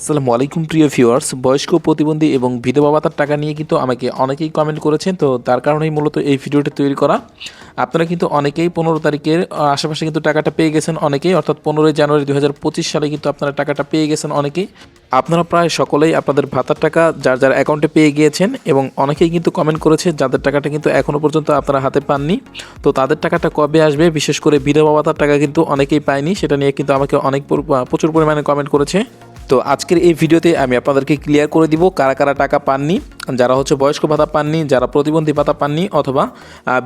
আসসালামু আলাইকুম, প্রিয় ভিউয়ার্স। বয়স্ক প্রতিবন্ধী এবং বিধবা ভাতার টাকা নিয়ে কিন্তু আমাকে অনেকেই কমেন্ট করেছেন। তো তার কারণেই মূলত এই ভিডিওটি তৈরি করা। আপনারা কিন্তু অনেকেই পনেরো তারিখের আশেপাশে কিন্তু টাকাটা পেয়ে গেছেন অনেকেই। অর্থাৎ পনেরোই জানুয়ারি দু হাজার পঁচিশ সালে কিন্তু আপনারা টাকাটা পেয়ে গেছেন অনেকেই। আপনারা প্রায় সকলেই আপনাদের ভাতার টাকা যার যার অ্যাকাউন্টে পেয়ে গিয়েছেন এবং অনেকেই কিন্তু কমেন্ট করেছে, যাদের টাকাটা কিন্তু এখনও পর্যন্ত আপনারা হাতে পাননি। তো তাদের টাকাটা কবে আসবে? বিশেষ করে বিধবা ভাতার টাকা কিন্তু অনেকেই পায়নি। সেটা নিয়ে কিন্তু আমাকে অনেক প্রচুর পরিমাণে কমেন্ট করেছে। তো আজকের এই ভিডিওতে আমি আপনাদেরকে ক্লিয়ার করে দিব কারা কারা টাকা পাননি, যারা হচ্ছে বয়স্ক ভাতা পাননি, যারা প্রতিবন্ধী ভাতা পাননি অথবা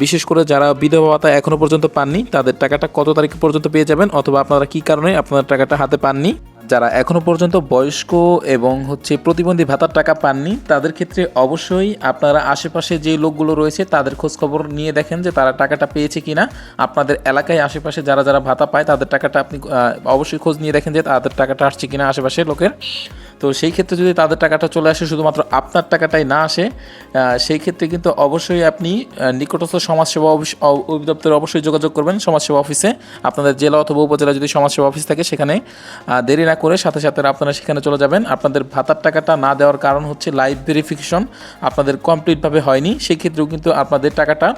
বিশেষ করে যারা বিধবা ভাতা এখনও পর্যন্ত পাননি, তাদের টাকাটা কত তারিখ পর্যন্ত পেয়ে যাবেন অথবা আপনারা কী কারণে আপনার টাকাটা হাতে পাননি? যারা এখনও পর্যন্ত বয়স্ক এবং হচ্ছে প্রতিবন্ধী ভাতার টাকা পাননি, তাদের ক্ষেত্রে অবশ্যই আপনারা আশেপাশে যে লোকগুলো রয়েছে তাদের খোঁজ খবর নিয়ে দেখেন যে তারা টাকাটা পেয়েছে কিনা। আপনাদের এলাকায় আশেপাশে যারা যারা ভাতা পায়, তাদের টাকাটা আপনি অবশ্যই খোঁজ নিয়ে দেখেন যে তাদের টাকাটা আসছে কিনা আশেপাশে লোকের। তো সেই ক্ষেত্রে যদি তাদের টাকাটা চলে আসে, শুধুমাত্র আপনার টাকাটাই না আসে সেই ক্ষেত্রে কিন্তু অবশ্যই আপনি নিকটস্থ সমাজসেবা অফিস- অধিদপ্তরে অবশ্যই যোগাযোগ করবেন সমাজসেবা অফিসে। আপনাদের জেলা অথবা উপজেলা যদি সমাজসেবা অফিস থাকে, সেখানে দেরি না করে সাথে সাথে আপনারা সেখানে চলে যাবেন। আপনাদের ভাতার টাকাটা না দেওয়ার কারণ হচ্ছে লাইভ ভেরিফিকেশন আপনাদের কমপ্লিটভাবে হয়নি, সেই ক্ষেত্রেও কিন্তু আপনাদের টাকাটা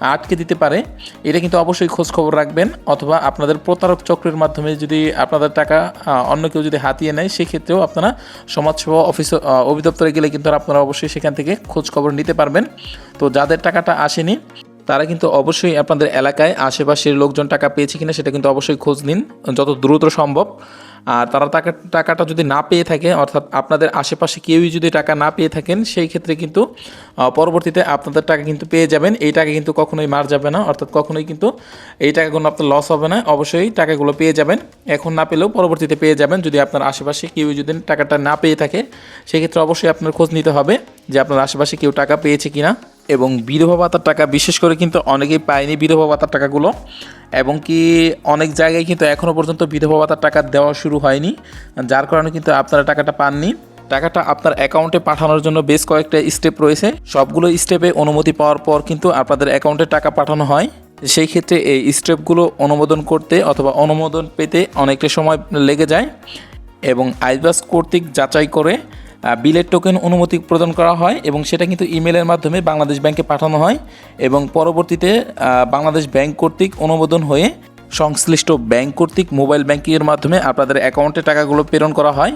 আটকে দিতে পারে। এটা কিন্তু অবশ্যই খোঁজ খবর রাখবেন, অথবা আপনাদের প্রতারক চক্রের মাধ্যমে যদি আপনাদের টাকা অন্য কেউ যদি হাতিয়ে নেয় সেক্ষেত্রেও আপনারা সমাজসেবা অফিস অধিদপ্তরে গেলে কিন্তু আপনারা অবশ্যই সেখান থেকে খোঁজ খবর নিতে পারবেন। তো যাদের টাকাটা আসেনি তারা কিন্তু অবশ্যই আপনাদের এলাকায় আশেপাশের লোকজন টাকা পেয়েছে কিনা সেটা কিন্তু অবশ্যই খোঁজ নিন, যত দ্রুত সম্ভব। আর তারা টাকা, টাকাটা যদি না পেয়ে থাকে, অর্থাৎ আপনাদের আশেপাশে কেউই যদি টাকা না পেয়ে থাকেন, সেই ক্ষেত্রে কিন্তু পরবর্তীতে আপনাদের টাকা কিন্তু পেয়ে যাবেন। এই টাকা কিন্তু কখনোই মার যাবে না, অর্থাৎ কখনোই কিন্তু এই টাকা কোনো আপনার লস হবে না, অবশ্যই টাকাগুলো পেয়ে যাবেন। এখন না পেলেও পরবর্তীতে পেয়ে যাবেন, যদি আপনার আশেপাশে কেউ যদি টাকাটা না পেয়ে থাকে সেক্ষেত্রে অবশ্যই আপনার খোঁজ নিতে হবে যে আপনার আশেপাশে কেউ টাকা পেয়েছে কিনা। এবং বিধবা ভাতার টাকা, বিশেষ করে কিন্তু অনেকেই পায়নি বিধবা ভাতার টাকাগুলো। এবং কি অনেক জায়গায় কিন্তু এখনও পর্যন্ত বিধবা ভাতার টাকা দেওয়া শুরু হয়নি। যার কারণে কিন্তু আপনারা টাকাটা পাননি। টাকাটা আপনার অ্যাকাউন্টে পাঠানোর জন্য বেশ কয়েকটা স্টেপ রয়েছে। সবগুলো স্টেপে অনুমতি পাওয়ার পর কিন্তু আপনাদের অ্যাকাউন্টে টাকা পাঠানো হয়। সেই ক্ষেত্রে এই স্টেপগুলো অনুমোদন করতে অথবা অনুমোদন পেতে অনেকটা সময় লেগে যায়। এবং আইবাস কর্তৃক যাচাই করে বিলের টোকেন অনুমতি প্রদান করা হয় এবং সেটা কিন্তু ইমেলের মাধ্যমে বাংলাদেশ ব্যাংকে পাঠানো হয় এবং পরবর্তীতে বাংলাদেশ ব্যাংক কর্তৃক অনুমোদন হয়ে সংশ্লিষ্ট ব্যাংক কর্তৃক মোবাইল ব্যাংকিংয়ের মাধ্যমে আপনাদের অ্যাকাউন্টে টাকাগুলো প্রেরণ করা হয়।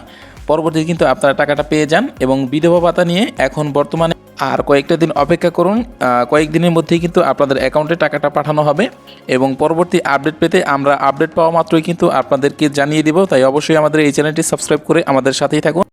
পরবর্তীতে কিন্তু আপনারা টাকাটা পেয়ে যান এবং বিধবা ভাতা নিয়ে এখন বর্তমানে আর কয়েকটা দিন অপেক্ষা করুন কয়েকদিনের মধ্যেই কিন্তু আপনাদের অ্যাকাউন্টে টাকাটা পাঠানো হবে এবং পরবর্তী আপডেট পেতে আমরা আপডেট পাওয়া মাত্রই কিন্তু আপনাদেরকে জানিয়ে দিব। তাই অবশ্যই আমাদের এই চ্যানেলটি সাবস্ক্রাইব করে আমাদের সাথেই থাকুন।